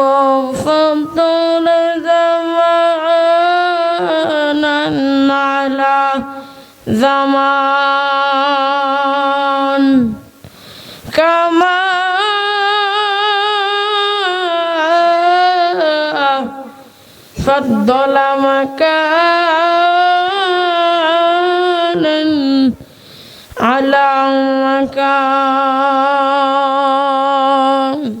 وفضل زمانا على زمان كما فضل مكانا على مكان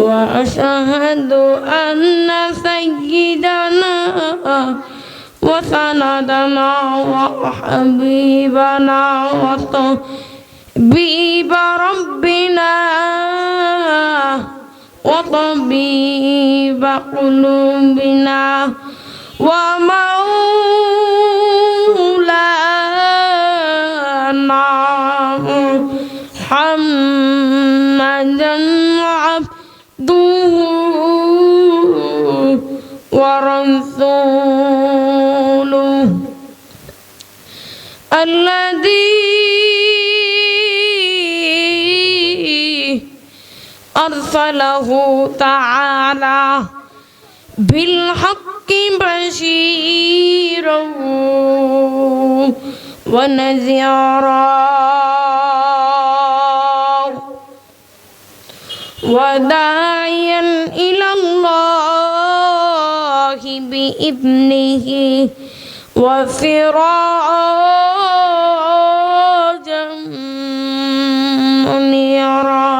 وأشهد أن سيدنا وسندنا وحبيبنا وطبيب ربنا وطبيب قلوبنا ومولانا محمدا ورسوله الذي أرسله تعالى بالحق بشيرا ونذيرا. وداعيا إلى الله بإذنه وسراجا منيرا.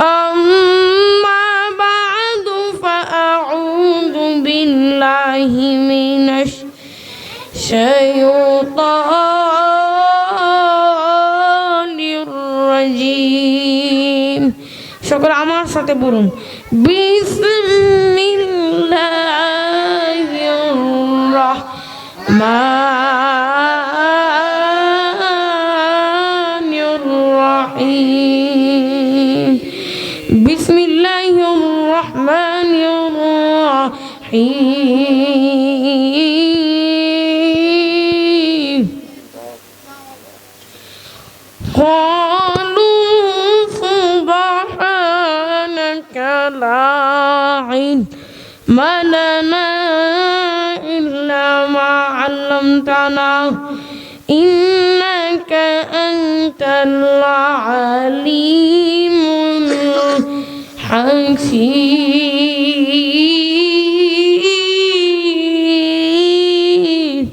أما بعد فأعوذ بالله من الشيطان সাথে বলুন বিসমিল্লাহ রহমান রহিম। علم لنا إلا ما علمتنا إنك أنت العليم الحكيم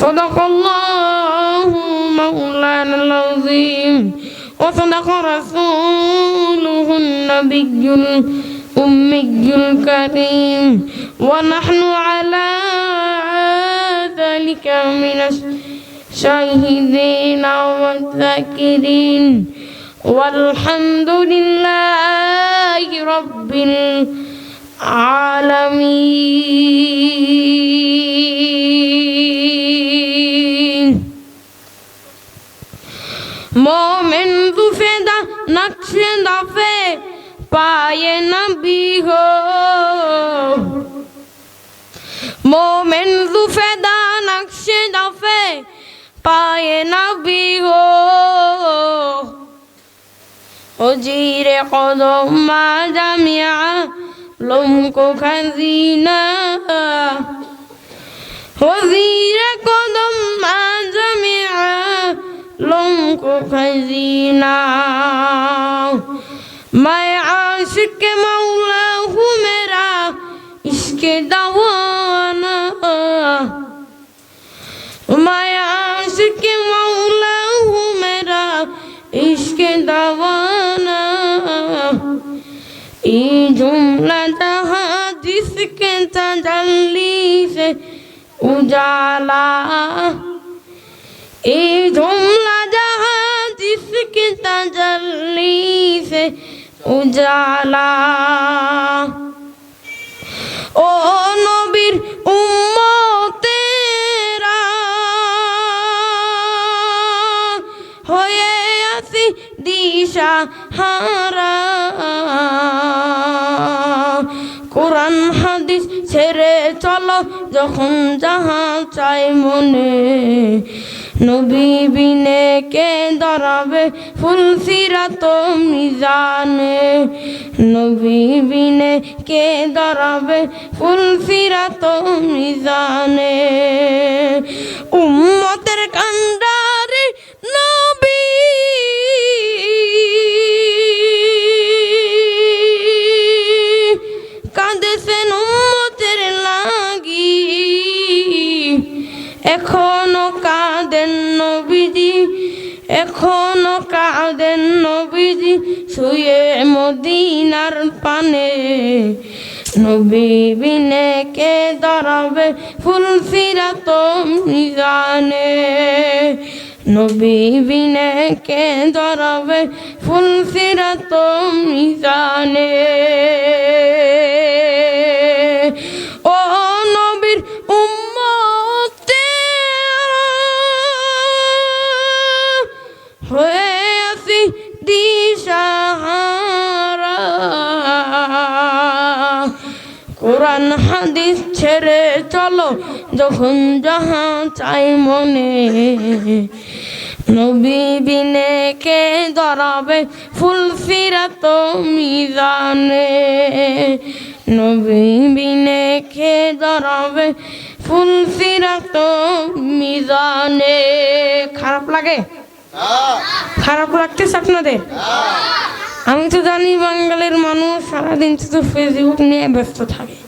صدق الله مولانا العظيم وصدق رسوله النبي أمي الكريم ونحن على ذلك من الشاهدين والذاكرين. والحمد لله رب العالمين. مومن دفدا نقش دفه পায়ে নবী গো মোমেন লুফে দান আকশে দফে পায়ে নবী গো أجير قدم ما جميعا لمك خزينا أجير قدم ما جميعا لمك خزينا आशिक मौला हूँ मेरा इसके दवाना मैं आशिक मौला हूँ मेरा इसके दवाना ये जुमला जहाँ जिसके तजल्ली से उजाला ये जुमला উজালা। ও নবীর উম্মতেরা, হয়ে আসি দিশা হারা কোরআন, হাদিস ছেড়ে চলো, যখন যাহা চাই মনে নবী বিনে কে দরাবে? ফুল সিরাত মিজানে নবী বিনে কে দরাবে? ফুল সিরাত মিজানে উম্মতের কান্ডারে নবী। কাঁদেছেন উম্মতের লাগি। এখনও এখনও কাঁদেন নবীজি, শুয়ে মদিনার পানে। নবী বিনে কে দাঁড়াবে ফুল সিরাত মিজানে? নবী বিনে কে দাঁড়াবে ফুল সিরাত মিজানে? ও হাদিস ছেড়ে চলো, যখন যাহা চাই মনে। নবী বিনে কে দরাবে ফুল সিরাত মিজানে নবী বিনে কে দরাবে ফুল সিরাত মিজানে খারাপ লাগে? খারাপ লাগতেছে আপনাদের? আমি তো জানি বাঙালির মানুষ সারাদিন শুধু ফেসবুক নিয়ে ব্যস্ত থাকে।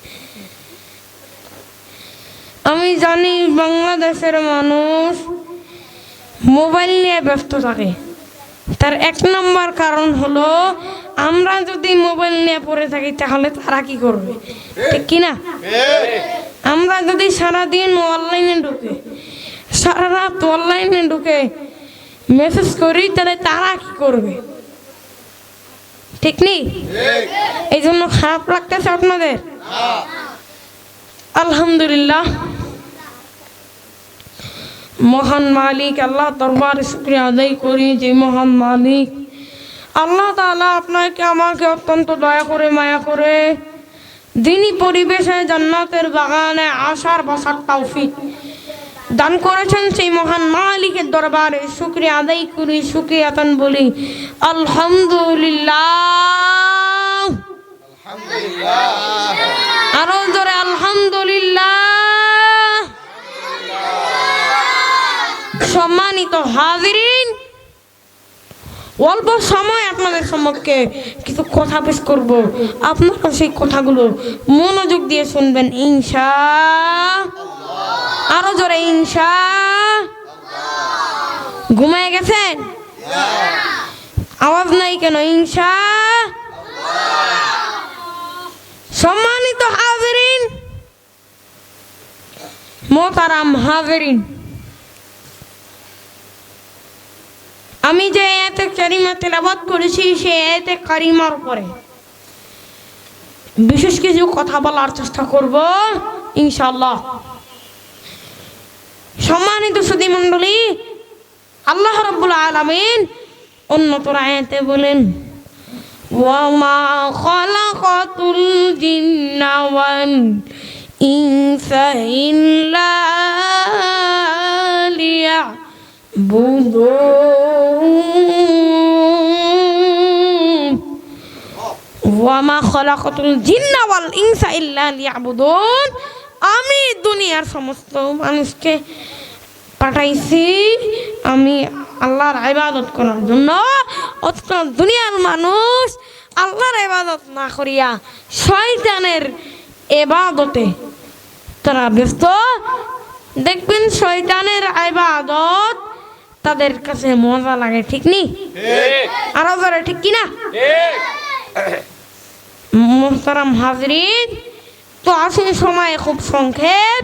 আমি জানি বাংলাদেশের মানুষ মোবাইল নিয়ে ব্যস্ত থাকে। তার এক নম্বর কারণ হলো আমরা যদি মোবাইল নিয়ে পড়ে থাকি তাহলে তারা কি করবে? ঠিক কিনা আমরা যদি সারাদিন অনলাইনে ঢুকে সারা রাত অনলাইনে ঢুকে মেসেজ করি তাহলে তারা কি করবে? ঠিক নেই? এই জন্য খারাপ লাগতেছে আপনাদের? আলহামদুলিল্লাহ। মহান মালিক আল্লাহ দরবার শুক্রিয়া আদায় করি যে মহান মালিক। আল্লাহ তাআলা আপনাকে আমাকে অত্যন্ত দয়া করে মায়া করে দিনই পরিবেশে জান্নাতের বাগানে আসার বসার তৌফিক দান করেছেন সেই মহান মালিকের দরবারে। শুক্রিয়া আদায় করি শুক্রিয়াতান বলি আলহামদুলিল্লাহ। আরও জোরে আলহামদুলিল্লাহ। সম্মানিত হাজিরিন অল্প সময় আপনাদের সম্মুখে কিছু কথা পেশ করব। আপনারা সেই কথাগুলো মনোযোগ দিয়ে শুনবেন ইনশা আরও জোরে ইনশা ঘুমায় গেছেন? আওয়াজ নাই কেন ইনশা সম্মানিত হাজিরিন মোতারাম হাজিরিন। আমি যে এতে কারিমা তেলাবাদ করেছি, সে এতে কারিমার উপরে। বিশেষ কিছু কথা বলার চেষ্টা করব ইনশাল্লাহ সম্মানিত সুদী মণ্ডলী, আল্লাহ রব্বুল আলমিন অন্যতর আয়াতে বলেন, ওয়ামা খলাকাতুল জিন্না ওয়াল ইনসা ইল্লা লিয়াবুদুন ওয়ামা আমি দুনিয়ার সমস্ত মানুষকে পাঠাইছি। আমি আল্লাহর ইবাদত করার জন্য। অথচ দুনিয়ার মানুষ আল্লাহর ইবাদত না করিয়া শয়তানের এবাদতে তারা ব্যস্ত। দেখবেন শয়তানের ইবাদত তাদের কাছে মজা লাগে ঠিক নি? আরও জোরে ঠিক কিনা? মোহতারাম হাজরিন তো আসুন সময় খুব সংক্ষেপ।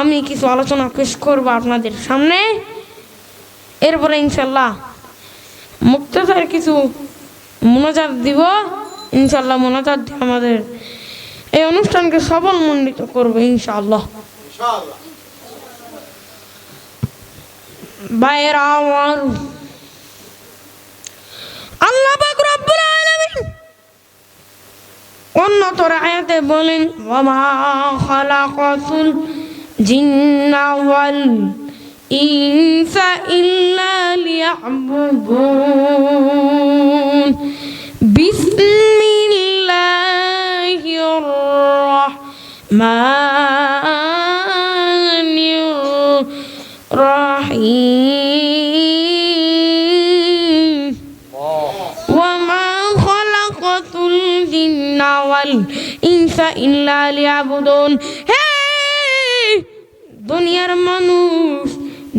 আমি কিছু আলোচনা পেশ করব আপনাদের সামনে। এরপরে ইনশাল্লাহ মুক্ততার কিছু মনোজাত দিব। ইনশাল্লাহ মনোজাত দিয়ে আমাদের এই অনুষ্ঠানকে সবল মণ্ডিত করবে ইনশাআল্লাহ বাইরা আমার আল্লাহ পাক রব্বুল আলামিন অন্যতর আয়াতে বলেন ওয়ামা খালাকাতুল জিন্না ওয়াল ইনসা ইল্লা লিয়াবুদুন। বিসমিল্লাহির রাহমানির ইল্লা হে দুনিয়ার মানুষ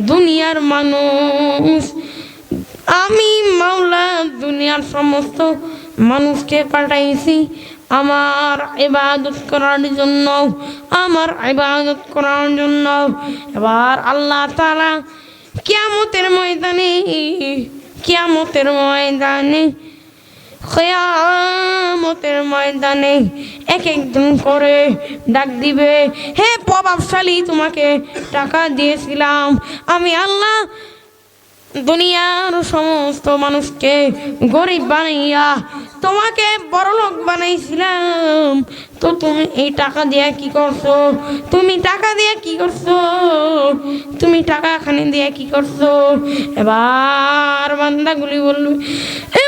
দুনিয়ার মানুষ। আমি মাওলা দুনিয়ার সমস্ত মানুষকে পাঠাইছি আমার ইবাদত করার জন্য, আমার ইবাদত করার জন্য। এবার আল্লাহ তারা কিয়ামতের ময়দানে কিয়ামতের ময়দানে কেয়ামতের ময়দানে এক একজন করে ডাক দিবে, হে প্রভাবশালী, তোমাকে টাকা দিয়েছিলাম। আমি আল্লাহ দুনিয়ার সমস্ত মানুষকে গরিব বানাইয়া তোমাকে বড়লোক বানাইছিলাম। তো তুমি এই টাকা দিয়ে কি করছ? তুমি টাকা দিয়ে কি করছ? তুমি টাকা খানে দিয়ে কি করছ? এবার বান্দাগুলি বলল, এ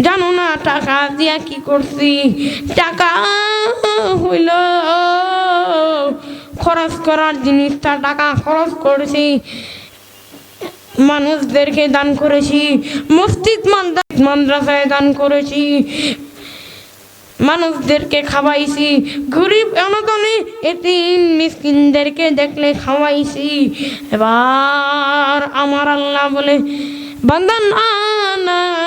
জানো না টাকা দিয়া কি করছি? টাকা হইল খরচ করার জিনিসটা টাকা খরচ করেছি। মানুষদেরকে দান করেছি, মসজিদ মাদ্রা- মাদ্রাসায় দান করেছি। মানুষদেরকে খাওয়াইছি, গরিব অনতনে এতিম মিসকিনদেরকে দেখলে খাওয়াইছি। এবার আমার আল্লাহ বলে, বান্দা না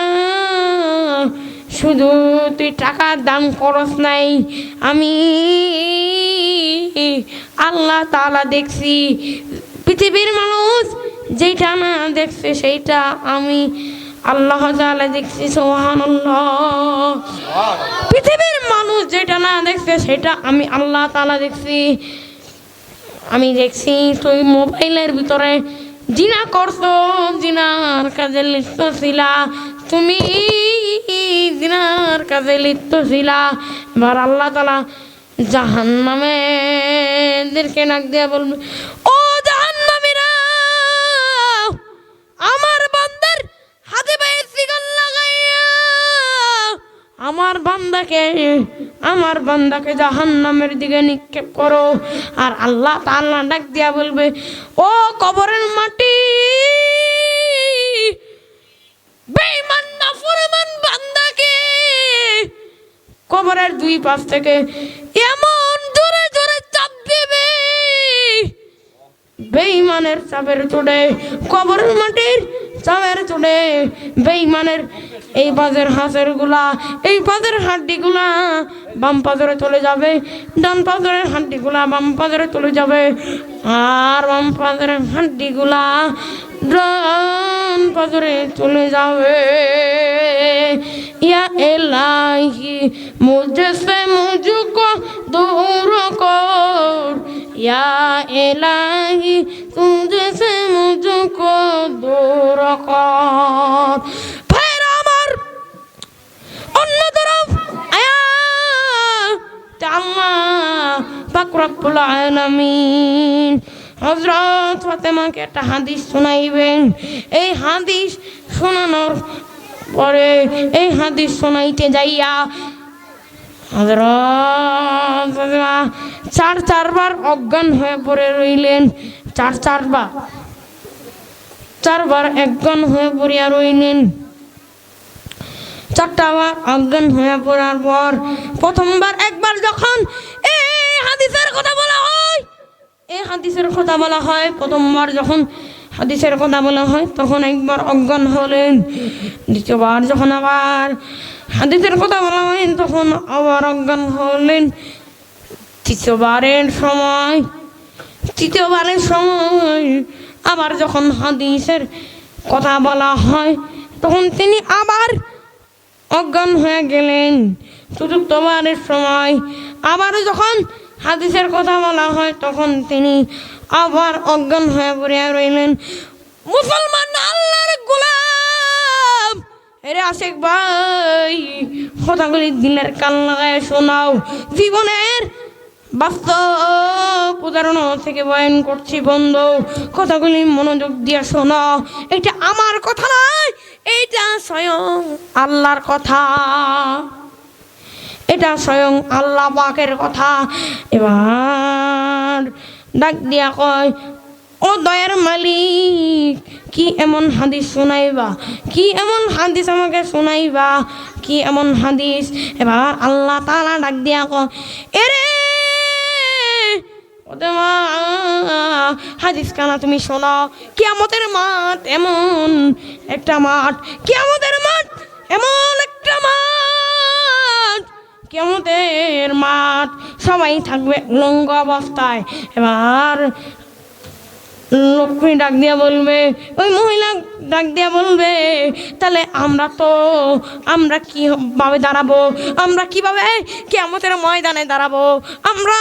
শুধু তুই টাকার দাম খরচ নাই, আমি আল্লাহ তালা দেখছি। পৃথিবীর মানুষ যেটা না দেখছে, সেইটা আমি আল্লাহ তাআলা দেখছি সোহান পৃথিবীর মানুষ যেটা না দেখছে সেটা আমি আল্লাহ তালা দেখছি। আমি দেখছি, তুই মোবাইলের ভিতরে জিনা করছ, জিনার কাজে লিপ্ত ছিলা তুমি জিনার কাজে লিপ্ত ছিলা। এবার আল্লাহ তালা জাহান নামেদেরকে নাক দিয়া বলবে, ও জাহান নামীরা আমার বান্দার হাতে পায়ে আমার বান্দাকে আমার বান্দাকে জাহান্নামের দিকে নিক্ষেপ করো। আর আল্লাহ তাআলা ডাক দিয়া বলবে, ও কবরের মাটি কবরের দুই পাশ থেকে এমন জোরে জোরে চাপ দেবে। বেঈমানের চাপের চোটে, কবরের মাটির চাপের চোটে, বেঈমানের এই পাজের হাঁসেরগুলা এই পাজের হাড্ডি গুলা বাম পাজরে চলে যাবে, ডান পাজরের হাড্ডি গুলা বাম পাজরে চলে যাবে, আর বাম পাজরের হাড্ডি গুলা ডান পাথরে চলে যাবে। ইয়া এলাহি মুঝে সে মুঝকো দূর কর। ইয়া এলাহি তুঝে সে মুঝকো দূর কর। আল্লাহ পাক রব্বুল আলামিন। হযরত ফাতেমাকে একটা হাদিস শোনাইবেন। এই হাদিস শোনানোর পরে এই হাদিস শোনাইতে যাইয়া হযরত চার চারবার অজ্ঞান হয়ে পড়ে রইলেন। চার চারবার। চারবার একজন হয়ে পড়িয়া রইলেন। চারটা বার অজ্ঞান হয়ে পড়ার পর প্রথমবার একবার যখন এই হাদিসের কথা এই হাদিসের কথা বলা হয়। প্রথমবার যখন হাদিসের কথা বলা হয়, তখন একবার অজ্ঞান হলেন। দ্বিতীয়বার যখন আবার হাদিসের কথা বলা হয়, তখন আবার অজ্ঞান হলেন। তৃতীয়বারের সময় তৃতীয়বারের সময় আবার যখন হাদিসের কথা বলা হয়, তখন তিনি আবার অজ্ঞান হয়ে গেলেন। চতুর্থবারের সময় আবার যখন হাদিসের কথা বলা হয়, তখন তিনি আবার অজ্ঞান হয়ে পড়ে রইলেন। মুসলমান আল্লাহর গোলাম! এরে আশেক ভাই, কথাগুলি দিনের কান লাগায় শোনাও। জীবনের বাস্তব উদাহরণ থেকে বয়ান করছি বন্ধু। কথাগুলি মনোযোগ দিয়ে শোনো এটা আমার কথা নয়, এইটা স্বয়ং আল্লাহর কথা। এটা স্বয়ং আল্লাহ পাকের কথা। এবার ডাক দিয়া কয়, ও দয়ার মালিক, কি এমন হাদিস শোনাইবা? কি এমন হাদিস আমাকে শোনাইবা? কি এমন হাদিস? এবার আল্লাহ তালা ডাক দিয়া কয়, এরে হাদিস কানা তুমি শোনো। কিয়ামতের মাঠ এমন একটা মাঠ, কিয়ামতের মাঠ এমন কেমতের মাঠ? সবাই থাকবে উলঙ্গ অবস্থায়। এবার লক্ষ্মী ডাক দিয়া বলবে, ওই মহিলা ডাক দিয়া বলবে, তাহলে আমরা তো, আমরা কীভাবে দাঁড়াবো? আমরা কীভাবে কেয়ামতের ময়দানে দাঁড়াবো? আমরা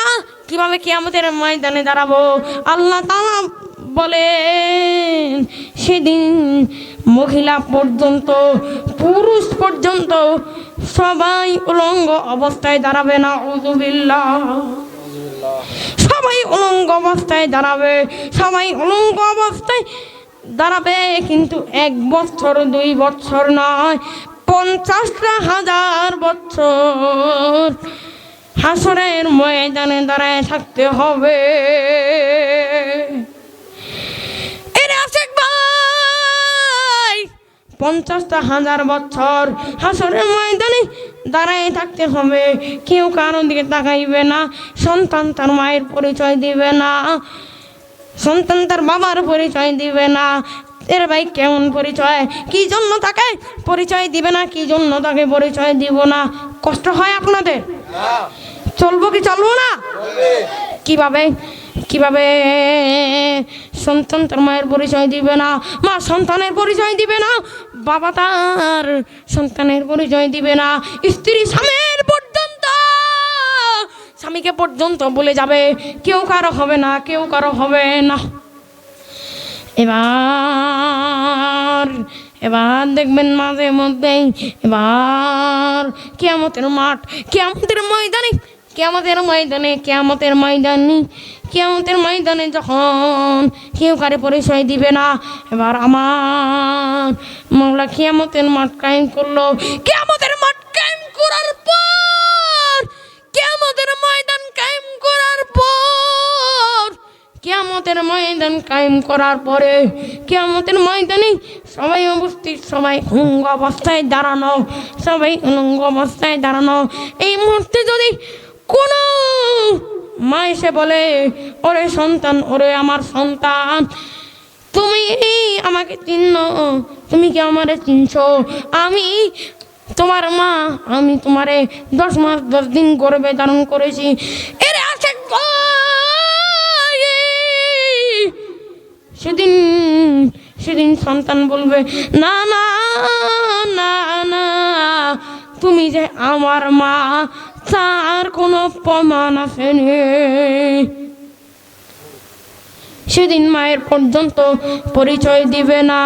কীভাবে কেয়ামতের ময়দানে দাঁড়াবো? আল্লাহ তাআলা বলেন, সেদিন মহিলা পর্যন্ত, পুরুষ পর্যন্ত সবাই উলঙ্গ অবস্থায় দাঁড়াবে না উজুবিল্লাহ সবাই উলঙ্গ অবস্থায় দাঁড়াবে, সবাই উলঙ্গ অবস্থায় দাঁড়াবে, কিন্তু এক বছর, দুই বছর নয়, পঞ্চাশটা হাজার বছর হাসরের ময়দানে দাঁড়ায় থাকতে হবে। পঞ্চাশটা হাজার বছর হাসরের ময়দানে দাঁড়ায় থাকতে হবে। কেউ কারও দিকে তাকাইবে না, সন্তান তার মায়ের পরিচয় দিবে না, সন্তান তার বাবার পরিচয় দিবে না। এর ভাই কেমন পরিচয়? কি জন্য তাকে পরিচয় দিবে না? কি জন্য তাকে পরিচয় দিব না? কষ্ট হয় আপনাদের? চলবো কি, চলবো না? কীভাবে কীভাবে? সন্তান তার মায়ের পরিচয় দিবে না, মা সন্তানের পরিচয় দিবে না, বাবা তার সন্তানের পরিচয় দিবে না, স্ত্রী স্বামীর পর্যন্ত, স্বামীকে পর্যন্ত বলে যাবে, কেউ কারও হবে না, কেউ কারও হবে না। এবার এবার দেখবেন মাঝে মধ্যেই, এবার কেয়ামতের মাঠ, কেয়ামতের ময়দানে কেয়ামতের ময়দানে কেয়ামতের ময়দানে কেয়ামতের ময়দানে যখন কেউ কারে পরিচয় দিবে না, এবার আমার মামলা কেয়ামতের মাঠ কায়েম করল। কেয়ামতের মাঠ কায়েম করার পর, কেয়ামতের ময়দান কায়েম করার পর, কেয়ামতের ময়দান কায়েম করার পরে, কেয়ামতের ময়দানে সবাই উপস্থিত, সবাই উলঙ্গ অবস্থায় দাঁড়ানো, সবাই উলঙ্গ অবস্থায় দাঁড়ানো। এই মুহূর্তে যদি কোনো মা এসে বলে, ওরে সন্তান, ওরে আমার সন্তান, তুমি আমাকে চিনো তুমি কি আমারে চিনছো? আমি তোমার মা, আমি তোমারে দশ মাস, দশ দিন গর্বে ধারণ করেছি। এর আছে সেদিন সেদিন সন্তান বলবে, না না না না, তুমি যে আমার মা তার কোনো প্রমাণ আসেনি। সেদিন মায়ের পর্যন্ত পরিচয় দিবে না।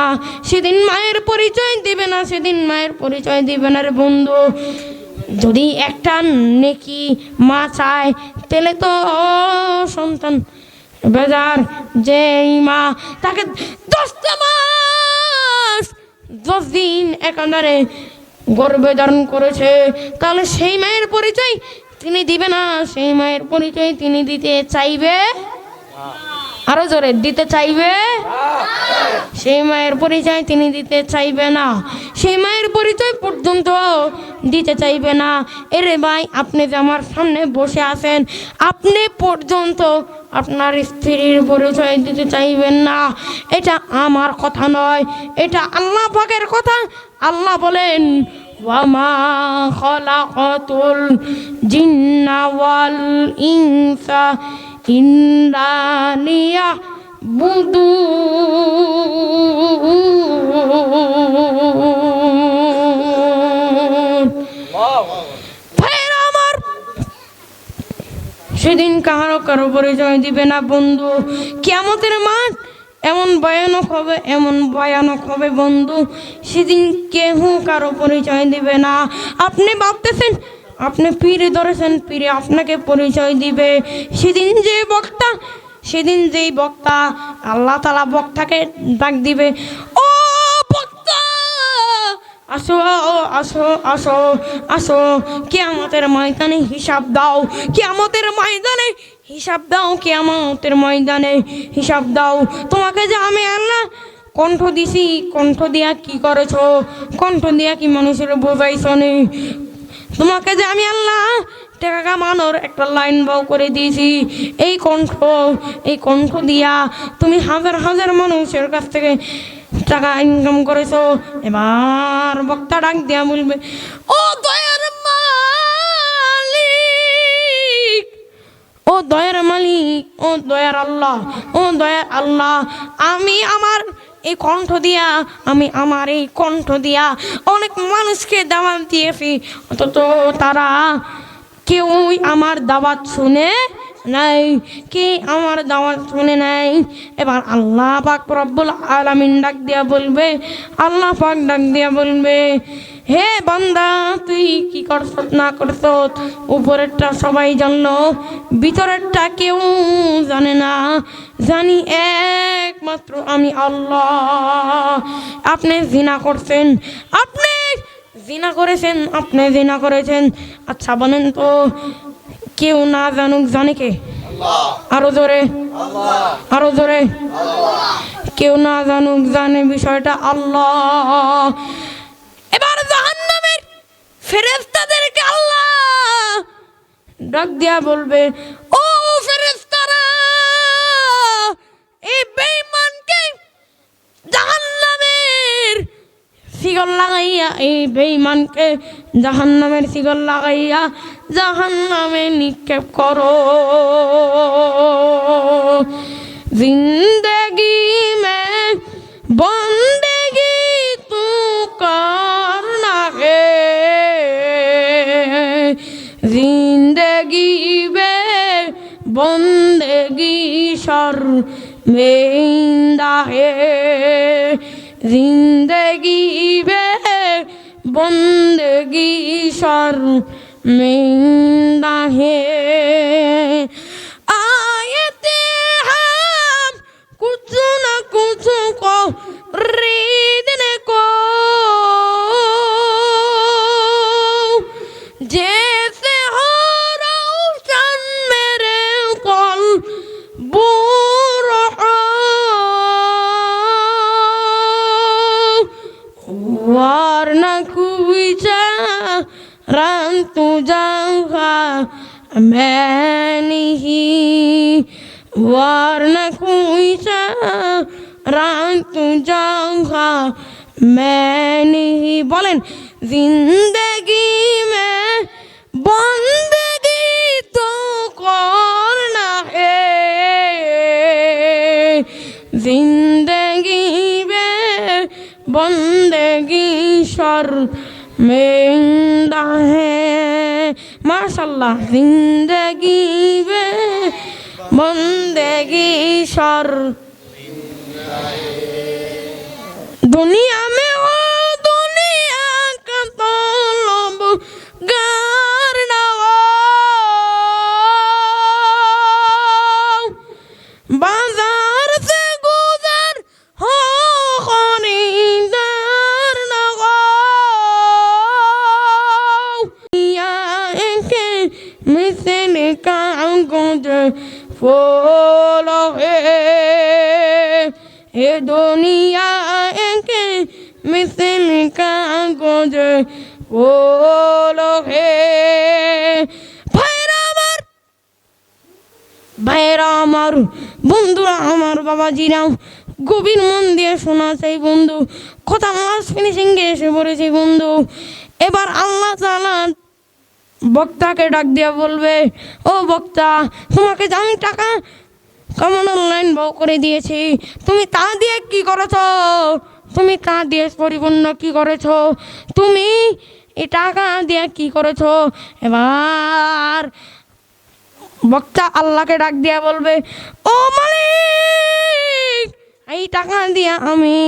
সেদিন মায়ের পরিচয় দিবে না। সেদিন মায়ের পরিচয় দিবে না রে বন্ধু। যদি একটা নেকি মা চায়, তাহলে তো সন্তান বেজার। যেই মা তাকে দশটা মাস, দশ দিন একাধারে গর্ভে ধারণ করেছে। তাহলে সেই মায়ের পরিচয় তিনি দিবে না, সেই মায়ের পরিচয় তিনি দিতে চাইবে? আরও জোরে, দিতে চাইবে? সেই মায়ের পরিচয় তিনি দিতে চাইবে না। সেই মায়ের পরিচয় পর্যন্ত দিতে চাইবে না। এরে ভাই, আপনি যে আমার সামনে বসে আছেন, আপনি পর্যন্ত আপনার স্ত্রীর পরিচয় দিতে চাইবেন না। এটা আমার কথা নয়, এটা আল্লাহ পাকের কথা। আল্লাহ বলেন, ওয়ামা খলাকতুল জিন্না ওয়াল ভাইয়েরা আমার। সেদিন কাহারও কারও পরিচয় দিবে না বন্ধু। কেমতের মাঠ এমন ভয়ানক হবে, এমন ভয়ানক হবে বন্ধু। সেদিন কেহ কারও পরিচয় দিবে না। আপনি ভাবতেছেন আপনি পীরে ধরেছেন, পীরে আপনাকে পরিচয় দিবে। সেদিন যে বক্তা, সেদিন যেই বক্তা আল্লাহ তালা বক্তাকে ডাক দিবে, ও বক্তা, আসো আসো আসো আসো, কেয়ামতের ময়দানে হিসাব দাও, কেয়ামতের ময়দানে হিসাব দাও, কেয়ামতের ময়দানে হিসাব দাও। তোমাকে যে আমি আল্লাহ কণ্ঠ দিছি, কণ্ঠ দিয়া কি করেছ? কণ্ঠ দিয়া কি মানুষের বোঝাইছো নি? তোমাকে যে আমি আল্লাহ টাকা কামানোর একটা লাইন বাউ করে দিয়েছি। এই কণ্ঠ এই কণ্ঠ দিয়া তুমি হাজার হাজার মানুষের কাছ থেকে টাকা ইনকাম করেছ। এবার বক্তা ডাক দিয়া বলবে, ও দয়ার মালিক, ও দয়ার মালিক, ও দয়ার আল্লাহ, ও দয়ার আল্লাহ, আমি আমার এই কণ্ঠ দিয়া, আমি আমার এই কণ্ঠ দিয়া অনেক মানুষকে দাওয়াত দিয়েছি। অথচ তারা কেউই আমার দাওয়াত শুনে নাই কে আমার দাওয়াত শুনে নাই। এবার আল্লাহ পাক রব্বুল আলামিন ডাক দিয়া বলবে, আল্লাহ পাক ডাক দিয়া বলবে হে বান্দা তুই কি করছ না করছ? উপরেরটা সবাই জানল ভিতরেরটা কেউ জানে না। জানি একমাত্র আমি আল্লাহ। আপনি জিনা করছেন আপনি জিনা করেছেন আপনি জিনা করেছেন। আচ্ছা বলেন তো কেউ না জানুক জানে কে? আরও জোরে। আরও জোরে। কেউ না জানুক জানে বিষয়টা আল্লাহ। ফেরেস্তাদেরকে আল্লাহ ডাক দিয়া বলবে, ও ফেরেস্তারা এই বেঈমানকে জাহান্নামের শিকল লাগাইয়া, এই বেঈমানকে জাহান্নামের শিকল লাগাইয়া জাহান্নামে নিক্ষেপ করো। জিন্দগি মে বন্দেগি بندگی شرمندہ ہے زندگی بے بندگی شرمندہ ہے آیت ہم کچھ نہ کچھ کو ریدنے کو تجاه أمانه وارنكوي شهرا تجاه أمانه بولن زندگی میں بندگی تو کرنا ہے زندگی میں بندگی شر जिंदगी में बंदगी शर्मिंदा है माशाल्लाह जिंदगी में बंदगी शर दुनिया में follow him. Ye dunia enke misimika goje follow him. ভাইরা আমার বন্ধুরা আমার বাবাজিরাও গভীর মন দিয়ে শোনা চাই বন্ধু কথা মাস ফিনিশিং এসে পড়েছে বন্ধু এবার আল্লাহ তালা বক্তাকে ডাক দিয়া বলবে, ও বক্তা, তোমাকে আমি টাকা কেমন অনলাইন বউ করে দিয়েছি, তুমি তা দিয়ে কি করেছ? তুমি তা দিয়ে পরিপূর্ণ কি করেছ? তুমি এই টাকা দিয়ে কি করেছ? এবার বক্তা আল্লাহকে ডাক দিয়া বলবে, ও মালিক এই টাকা দিয়ে আমি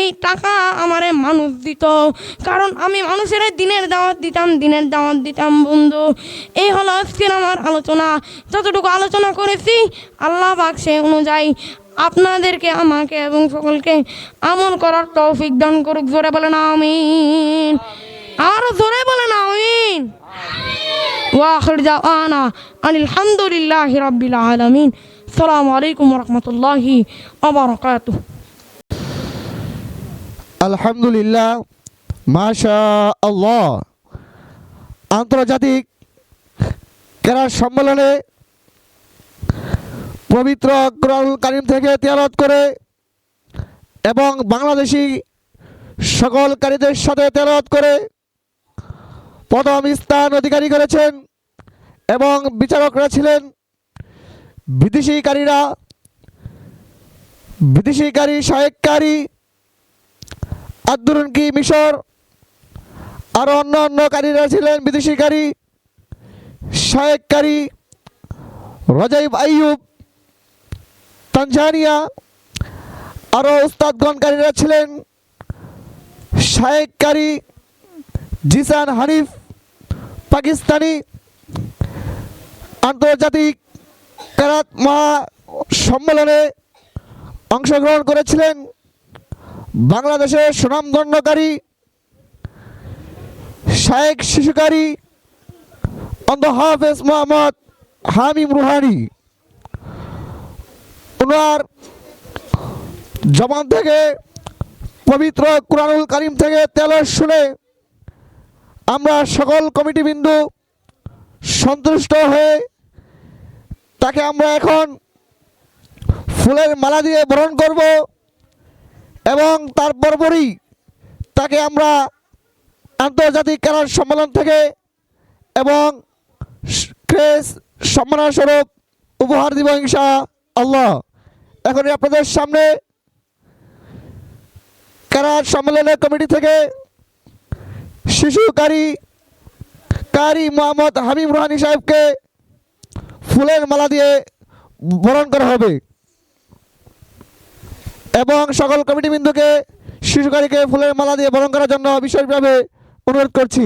এই টাকা আমারে মানুষ দিত। কারণ আমি মানুষের দিনের দাওয়াত দিতাম দিনের দাওয়াত দিতাম বন্ধু। এই হলো আজকের আমার আলোচনা। যতটুকু আলোচনা করেছি আল্লাহ পাক সে অনুযায়ী আপনাদেরকে আমাকে এবং সকলকে আমল করার তৌফিক দান করুক। জোরে বলে না আমি আরও জোরে বলে না আমিন। আনা আনিল আলহামদুলিল্লাহ রাব্বিল আলমিন। আসসালামু আলাইকুম রহমতুল্লাহি অবরকাত আলহামদুলিল্লাহ মাশা আল্লাহ আন্তর্জাতিক কেরার সম্মেলনে পবিত্র কোরআনুল কারিম থেকে তেয়ারত করে এবং বাংলাদেশি সকল কারীদের সাথে তেয়ারত করে প্রথম স্থান অধিকারী করেছেন এবং বিচারকরা ছিলেন বিদেশিকারীরা, বিদেশিকারী সহায়ককারী কি মিশর আরও অন্য অন্য কারীরা ছিলেন, বিদেশিকারী সহায়ককারী রজাইব আইয়ুব, তানজানিয়া আরও উস্তাদগণকারীরা ছিলেন সহায়ককারী জিসান হানিফ, পাকিস্তানি আন্তর্জাতিক ক্যারাত মহা সম্মেলনে অংশগ্রহণ করেছিলেন বাংলাদেশের সুনামধন্যকারী শায়েক শিশুকারী অন্ধ হাফেজ মোহাম্মদ হামিম রুহানি। ওনার জবান থেকে পবিত্র কুরআনুল করিম থেকে তেল শুনে আমরা সকল কমিটি বিন্দু সন্তুষ্ট হয়ে তাকে আমরা এখন ফুলের মালা দিয়ে বরণ করব এবং তার পরপরই তাকে আমরা আন্তর্জাতিক ক্যারার সম্মেলন থেকে এবং ক্রেস সম্মানস্বরূপ উপহার দিব ইনশা আল্লাহ এখন আপনাদের সামনে ক্যারার সম্মেলনের কমিটি থেকে শিশু কারি কারি মোহাম্মদ হাবিব রহানি সাহেবকে ফুলের মালা দিয়ে বরণ করা হবে। এবং সকল কমিটি বিন্দুকে শিশুকারীকে ফুলের মালা দিয়ে বরণ করার জন্য বিশেষভাবে অনুরোধ করছি।